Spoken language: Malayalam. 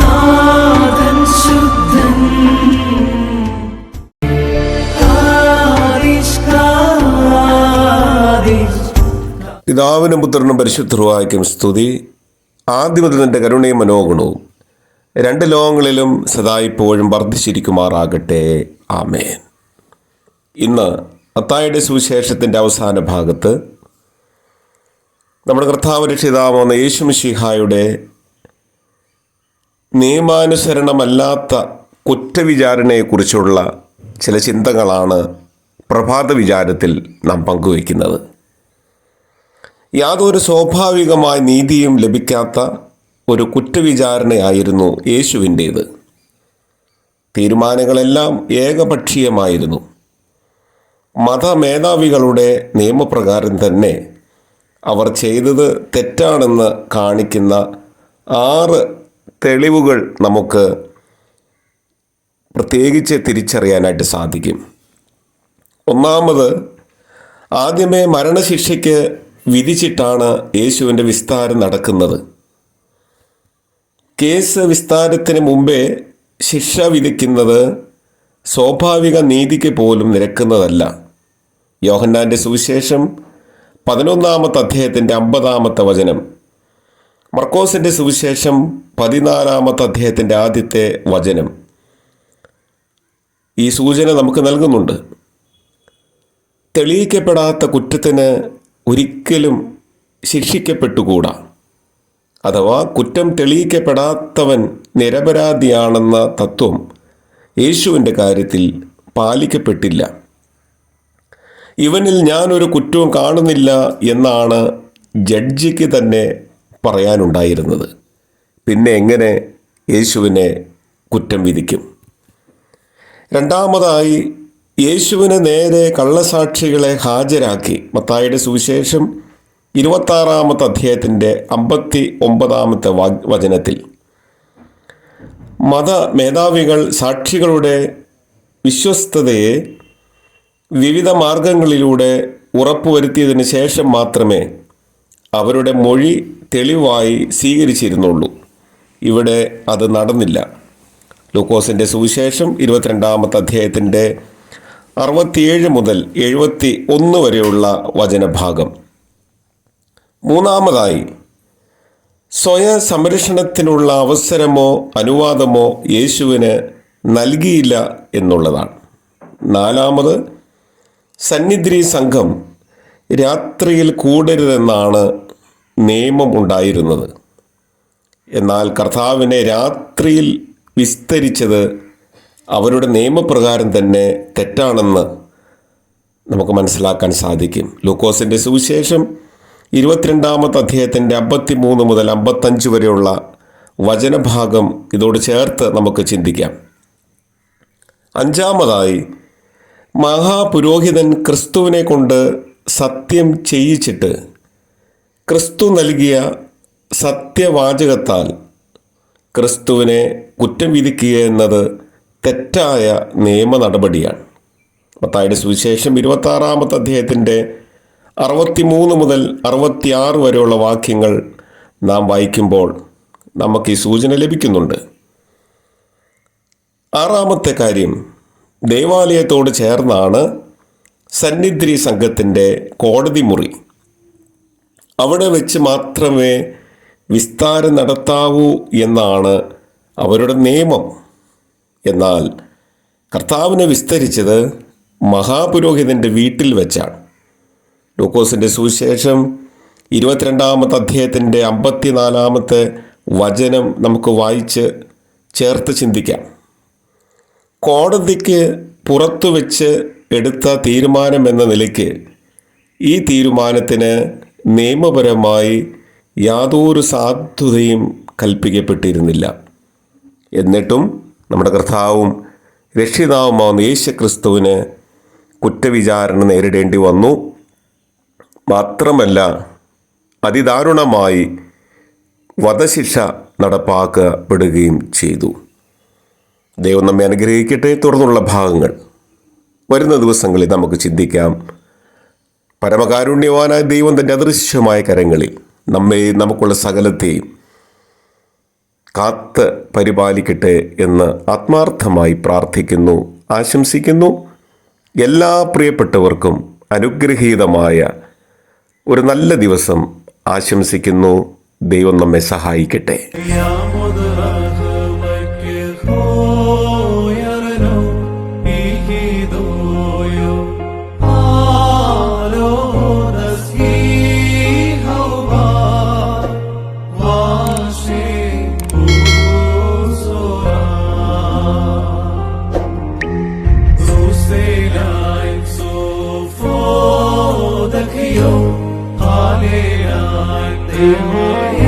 നാഥൻ ശുദ്ധൻ. ആദിഷ്കാദിഷ് പിതാവിനും പുത്രനും പരിശുദ്ധവായിക്കും സ്തുതി. ആദ്യമുതൽ നിന്റെ കരുണയും മനോഗുണവും. രണ്ട് ലോകങ്ങളിലും സദായിപ്പോഴും വർദ്ധിച്ചിരിക്കുമാറാകട്ടെ. ആമേൻ. ഇന്ന് അത്തായുടെ സുവിശേഷത്തിന്റെ അവസാന ഭാഗത്ത് നമ്മുടെ കർത്താവ് രക്ഷിതാവുന്ന യേശുമിഷിഹായുടെ നിയമാനുസരണമല്ലാത്ത കുറ്റവിചാരണയെക്കുറിച്ചുള്ള ചില ചിന്തകളാണ് പ്രഭാത വിചാരത്തിൽ നാം പങ്കുവയ്ക്കുന്നത്. യാതൊരു സ്വാഭാവികമായ നീതിയും ലഭിക്കാത്ത ഒരു കുറ്റവിചാരണയായിരുന്നു യേശുവിന്റേത്. തീരുമാനങ്ങളെല്ലാം ഏകപക്ഷീയമായിരുന്നു. മതമേധാവികളുടെ നിയമപ്രകാരം തന്നെ അവർ ചെയ്തത് തെറ്റാണെന്ന് കാണിക്കുന്ന ആറ് തെളിവുകൾ നമുക്ക് പ്രത്യേകിച്ച് തിരിച്ചറിയാനായിട്ട് സാധിക്കും. ഒന്നാമത് ആദ്യമേ മരണശിക്ഷയ്ക്ക് വിധിച്ചിട്ടാണ് യേശുവിന്റെ വിസ്താരം നടക്കുന്നത്. കേസ് വിസ്താരത്തിന് മുമ്പേ ശിക്ഷ വിധിക്കുന്നത് സ്വാഭാവിക നീതിക്ക് പോലും നിരക്കുന്നതല്ല. യോഹന്നാന്റെ സുവിശേഷം പതിനൊന്നാമത്തെ അധ്യായത്തിന്റെ അമ്പതാമത്തെ വചനം. മർക്കോസിന്റെ സുവിശേഷം പതിനാലാമത്തെ അധ്യായത്തിന്റെ ആദ്യത്തെ വചനം. ഈ സൂചന നമുക്ക് നൽകുന്നുണ്ട്. തെളിയിക്കപ്പെടാത്ത കുറ്റത്തിന് ഒരിക്കലും ശിക്ഷിക്കപ്പെട്ടുകൂടാ. അഥവാ കുറ്റം തെളിയിക്കപ്പെടാത്തവൻ നിരപരാധിയാണെന്ന തത്വം യേശുവിന്റെ കാര്യത്തിൽ പാലിക്കപ്പെട്ടില്ല. ഇവനിൽ ഞാനൊരു കുറ്റവും കാണുന്നില്ല എന്നാണ് ജഡ്ജിക്ക് തന്നെ പറയാനുണ്ടായിരുന്നത്. പിന്നെ എങ്ങനെ യേശുവിനെ കുറ്റം വിധിക്കും? രണ്ടാമതായി യേശുവിനെ നേരെ കള്ളസാക്ഷികളെ ഹാജരാക്കി. മത്തായുടെ സുവിശേഷം ഇരുപത്താറാമത്തെ അധ്യായത്തിന്റെ അമ്പത്തി ഒമ്പതാമത്തെ വചനത്തിൽ മത മേധാവികൾ സാക്ഷികളുടെ വിശ്വസ്തതയെ വിവിധ മാർഗങ്ങളിലൂടെ ഉറപ്പുവരുത്തിയതിന് ശേഷം മാത്രമേ അവരുടെ മൊഴി തെളിവായി സ്വീകരിച്ചിരുന്നുള്ളൂ. ഇവിടെ അത് നടന്നില്ല. ലൂക്കോസിന്റെ സുവിശേഷം ഇരുപത്തിരണ്ടാമത്തെ അധ്യായത്തിന്റെ അറുപത്തിയേഴ് മുതൽ എഴുപത്തി ഒന്ന് വരെയുള്ള വചനഭാഗം. മൂന്നാമതായി സ്വയം സംരക്ഷണത്തിനുള്ള അവസരമോ അനുവാദമോ യേശുവിന് നൽകിയില്ല എന്നുള്ളതാണ്. നാലാമത് സന്നിധി സംഘം രാത്രിയിൽ കൂടരുതെന്നാണ് നിയമം ഉണ്ടായിരുന്നത്. എന്നാൽ കർത്താവിനെ രാത്രിയിൽ വിസ്തരിച്ചത് അവരുടെ നിയമപ്രകാരം തന്നെ തെറ്റാണെന്ന് നമുക്ക് മനസ്സിലാക്കാൻ സാധിക്കും. ലൂക്കോസിന്റെ സുവിശേഷം ഇരുപത്തിരണ്ടാമത്തെ അധ്യായത്തിന്റെ അമ്പത്തി മൂന്ന് മുതൽ അമ്പത്തഞ്ച് വരെയുള്ള വചനഭാഗം ഇതോട് ചേർത്ത് നമുക്ക് ചിന്തിക്കാം. അഞ്ചാമതായി മഹാപുരോഹിതൻ ക്രിസ്തുവിനെ കൊണ്ട് സത്യം ചെയ്യിച്ചിട്ട് ക്രിസ്തു നൽകിയ സത്യവാചകത്താൽ ക്രിസ്തുവിനെ കുറ്റം വിധിക്കുക എന്നത് തെറ്റായ നിയമ നടപടിയാണ്. മത്തായുടെ സുവിശേഷം ഇരുപത്താറാമത്തെ അധ്യായത്തിന്റെ അറുപത്തിമൂന്ന് മുതൽ അറുപത്തിയാറ് വരെയുള്ള വാക്യങ്ങൾ നാം വായിക്കുമ്പോൾ നമുക്ക് ഈ സൂചന ലഭിക്കുന്നുണ്ട്. ആറാമത്തെ കാര്യം ദേവാലയത്തോട് ചേർന്നാണ് സന്നിധി സംഘത്തിന്റെ കോടതി മുറി. അവിടെ വെച്ച് മാത്രമേ വിസ്താരം നടത്താവൂ എന്നാണ് അവരുടെ നിയമം. എന്നാൽ കർത്താവിനെ വിസ്തരിച്ചത് മഹാപുരോഹിതന്റെ വീട്ടിൽ വെച്ചാണ്. ലൂക്കോസിന്റെ സുവിശേഷം ഇരുപത്തിരണ്ടാമത്തെ അധ്യായത്തിന്റെ അമ്പത്തിനാലാമത്തെ വചനം നമുക്ക് വായിച്ച് ചേർത്ത് ചിന്തിക്കാം. കോടതിക്ക് പുറത്തു വെച്ച് എടുത്ത തീരുമാനം എന്ന നിലയ്ക്ക് ഈ തീരുമാനത്തിന് നിയമപരമായി യാതൊരു സാധുതയും കൽപ്പിക്കപ്പെട്ടിരുന്നില്ല. എന്നിട്ടും നമ്മുടെ കർത്താവും രക്ഷിതാവുമാവുന്ന യേശു ക്രിസ്തുവിന് കുറ്റവിചാരണ നേരിടേണ്ടി വന്നു. മാത്രമല്ല അതിദാരുണമായി വധശിക്ഷ നടപ്പാക്കപ്പെടുകയും ചെയ്തു. ദൈവം നമ്മെ അനുഗ്രഹിക്കട്ടെ. തുടർന്നുള്ള ഭാഗങ്ങൾ. വരുന്ന ദിവസങ്ങളിൽ നമുക്ക് ചിന്തിക്കാം. പരമകാരുണ്യവാനായ ദൈവം തന്റെ അദൃശ്യമായ കരങ്ങളിൽ നമ്മെയും നമുക്കുള്ള സകലത്തെയും കാത്ത് പരിപാലിക്കട്ടെ എന്ന് ആത്മാർത്ഥമായി പ്രാർത്ഥിക്കുന്നു ആശംസിക്കുന്നു. എല്ലാ പ്രിയപ്പെട്ടവർക്കും അനുഗ്രഹീതമായ ഒരു നല്ല ദിവസം ആശംസിക്കുന്നു ദൈവം നമ്മെ സഹായിക്കട്ടെ Yo. Amen.